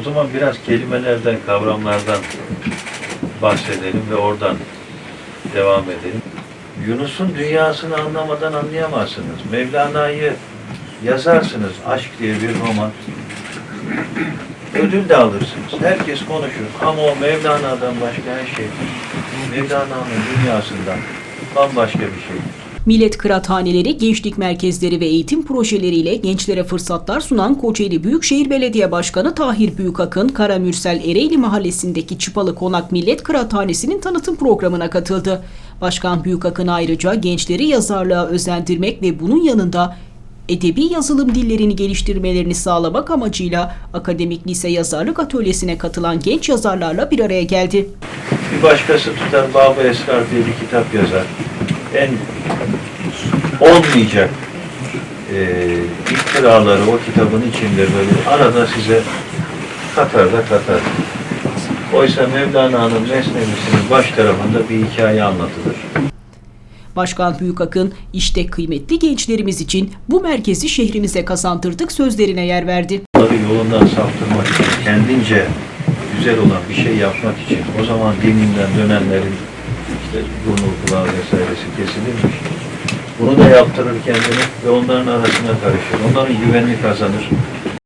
O zaman biraz kelimelerden, kavramlardan bahsedelim ve oradan devam edelim. Yunus'un dünyasını anlamadan anlayamazsınız. Mevlana'yı yazarsınız, aşk diye bir roman. Ödül de alırsınız. Herkes konuşur. Ama o Mevlana'dan başka her şey. Mevlana'nın dünyasından bambaşka bir şey. Millet Kıraathaneleri, gençlik merkezleri ve eğitim projeleriyle gençlere fırsatlar sunan Kocaeli Büyükşehir Belediye Başkanı Tahir Büyükakın, Karamürsel Ereğli Mahallesi'ndeki Çıpalı Konak Millet Kıraathanesi'nin tanıtım programına katıldı. Başkan Büyükakın ayrıca gençleri yazarlığa özendirmek ve bunun yanında edebi yazılım dillerini geliştirmelerini sağlamak amacıyla Akademik Lise Yazarlık Atölyesi'ne katılan genç yazarlarla bir araya geldi. Bir başkası tutar Baba Esrar diye bir kitap yazar. En olmayacak e, iftiraları o kitabın içinde böyle arada size katar da katar. Oysa Mevlana'nın Mesnevisinin baş tarafında bir hikaye anlatılır. Başkan Büyükakın, işte kıymetli gençlerimiz için bu merkezi şehrimize kazandırdık sözlerine yer verdi. Onları yolundan saptırmak için, kendince güzel olan bir şey yapmak için o zaman dininden dönenlerin işte burnu kulağı vesairesi kesilirmiş. Bunu da yaptırır kendini ve onların arasına karışır. Onların güvenini kazanır.